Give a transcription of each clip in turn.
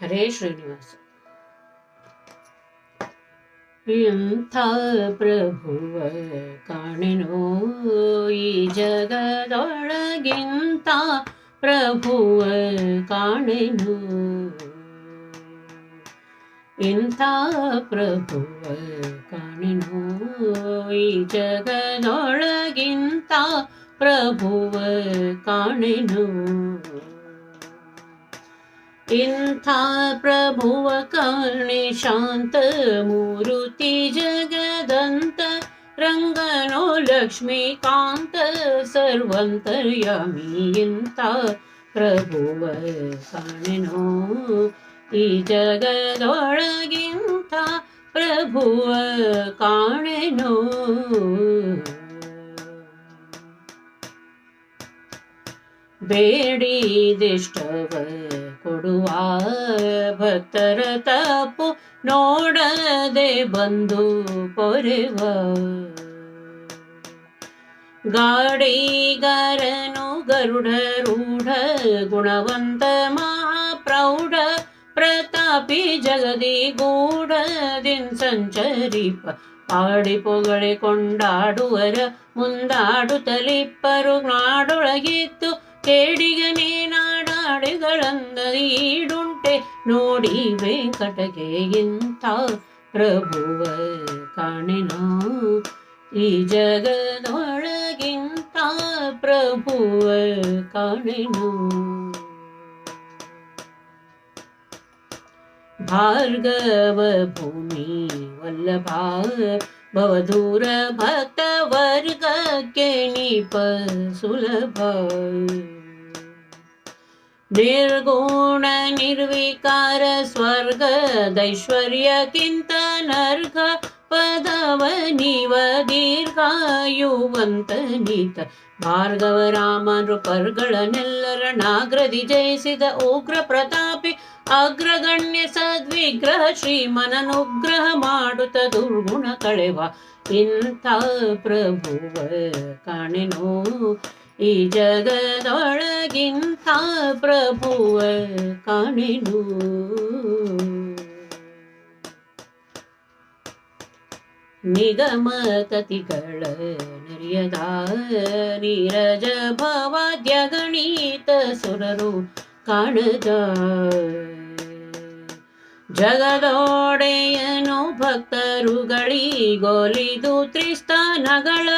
ಹರೇ ಶ್ರೀನಿವಾಸ ಎಂಥ ಪ್ರಭುವ ಕಾಣೆನೋ ಈ ಜಗದೊಳಗಿಂತ ಪ್ರಭುವ ಕಾಣೆನು ಇಂಥ ಪ್ರಭುವ ಕಾಣೆನು ಈ ಜಗದೊಳಗಿಂತ ಪ್ರಭುವ ಕಾಣೆನು इन्था प्रभुवकर्णिशान्तमुरुति जगदन्त रङ्गनो लक्ष्मीकान्त सर्वन्तर्यमी इन्था प्रभुवकाणिनो। य जगदोणगिन्था प्रभुवकाणिनो बेडी दृष्टव ಕೊಡುವ ಭಕ್ತರ ತಪ್ಪು ನೋಡದೆ ಬಂದು ಪೊರೆವ ಗಾಡಿಗರನು ಗರುಡರೂಢ ಗುಣವಂತ ಮಹಾಪ್ರೌಢ ಪ್ರತಾಪಿ ಜಗದಿ ಗೂಢದಿನ್ ಸಂಚರಿಪ ಪಾಡಿ ಪೊಗಳೆ ಕೊಂಡಾಡುವರ ಮುಂದಾಡುತ್ತಲಿಪ್ಪರು ನಾಡೊಳಗಿತ್ತು ಕೇಡಿಗನೇ ನಾಡಾಡಿಗಳಂದ ಈಡುಂಟೆ ನೋಡಿ ವೆಂಕಟಗೆ ಇಂಥ ಪ್ರಭುವ ಕಾಣೆನೋ ಈ ಜಗದೊಳಗಿಂತ ಪ್ರಭುವ ಕಾಣೆನು ಭಾರ್ಗವ ಭೂಮಿ ವಲ್ಲಭ ಭವದೂರ ಭಕ್ತ ವರ್ಗಕ್ಕೆ ನೀಪ ಸುಲಭ ನಿರ್ಗುಣ ನಿರ್ವಿಕಾರ ಸ್ವರ್ಗ, ದೈಶ್ವರ್ಯಕ್ಕಿಂತ ನರ್ಗ ಪದವ ನೀವ ದೀರ್ಘಾಯುವಂತ ನೀತ. ಭಾರ್ಗವ ರಾಮ ನೃಪರ್ಗಳನ್ನೆಲ್ಲರ ನಾಗ್ರದಿ ಜಯಿಸಿದ ಉಗ್ರ ಪ್ರತಾಪಿ ಅಗ್ರಗಣ್ಯ ಸದ್ವಿಗ್ರಹ ಶ್ರೀಮನನುಗ್ರಹ ಮಾಡುತ್ತ ದುರ್ಗುಣ ಕಳೆವ ಇಂಥ ಪ್ರಭುವ ಕಾಣೆನೋ. ಈ ಜಗದೊಳಗಿಂತ ಪ್ರಭುವ ಕಾಣೆನು. ನಿಗಮ ಕತಿಗಳ ನರಿಯದ ನೀರಜ ಭವಾದ್ಯ ಗಣಿತ ಸುರರು ಕಾಣದ. ಜಗದೊಡೆಯನು ಭಕ್ತರುಗಳಿಗೊಲಿದು ತ್ರಿಸ್ಥಾನಗಳ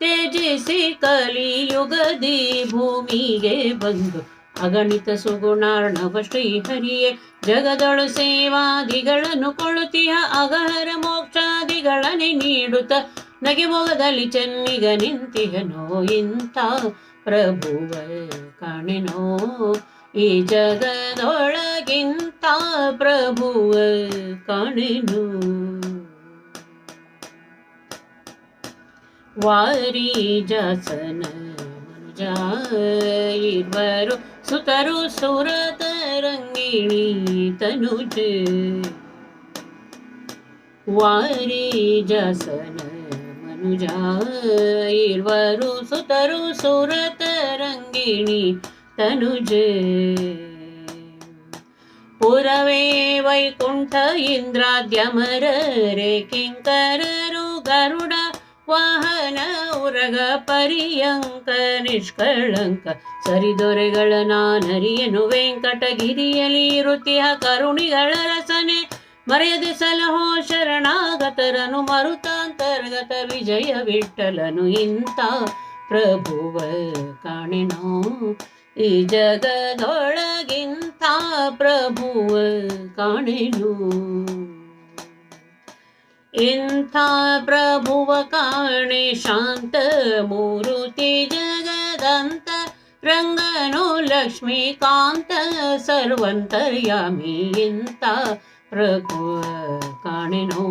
ತ್ಯಜಿಸಿ ಕಲಿಯುಗದಿ ಭೂಮಿಗೆ ಬಂದು ಅಗಣಿತ ಸುಗುಣಾರ್ಣವ ಶ್ರೀಹರಿಯೇ, ಜಗದೊಳು ಸೇವಾದಿಗಳನ್ನು ಕೊಳುತಿಯ ಅಗಹರ ಮೋಕ್ಷಾದಿಗಳನೆ ನೀಡುತ್ತ ನಗೆಮೊಗದಲ್ಲಿ ಚೆನ್ನಿಗ ನಿಂತಿಹನೋ ಇಂಥ ಪ್ರಭುವ ಕಾಣೆನೋ ಈ ಜಗದೊಳಗಿಂತ ಪ್ರಭುವ ಕಾಣೆನು. ವಾರಿ ಜಾಸನ ಮನುಜ ಇರುವರು ಸುತರು ಸುರತರಂಗಿಣಿ ತನುಜ ವಾರಿ ಜಾಸನ ಮನುಜ ಇರುವರು ಸುತರು ಸುರತರಂಗಿಣಿ ತನುಜ ಪುರವೇ ವೈಕುಂಠ ಇಂದ್ರಾದ್ಯಮರರೆ ಕಿಂಕರರು ಗರುಡ ವಾಹನ ಉರಗ ಪರಿಯಂಕ, ನಿಷ್ಕಳಂಕ, ಸರಿದೊರೆಗಳ ನಾನರಿಯನು ವೆಂಕಟಗಿರಿಯಲಿ ಋತಿಯ ಕರುಣಿಗಳ ರಸನೆ. ಮರೆಯದೆ ಸಲಹೋ ಶರಣಾಗತರನು ಮರುತಾಂತರ್ಗತ ವಿಜಯ ವಿಠಲನು ಇಂಥ ಪ್ರಭುವ ಕಾಣೆನೋ. ಈ ಜಗದೊಳಗಿಂತ ಪ್ರಭುವ ಕಾಣೆನು. इन्था प्रभुवकाणि शान्तमुरुति जगदन्त रङ्गनो लक्ष्मीकान्त इन्था इन्ता प्रभुवकाणिनो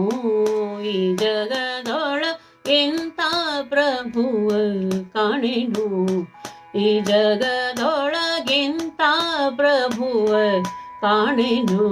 इ जगदोळिन्था प्रभुव काणिनो इ जगदोळगिन्ता प्रभुव काणिनो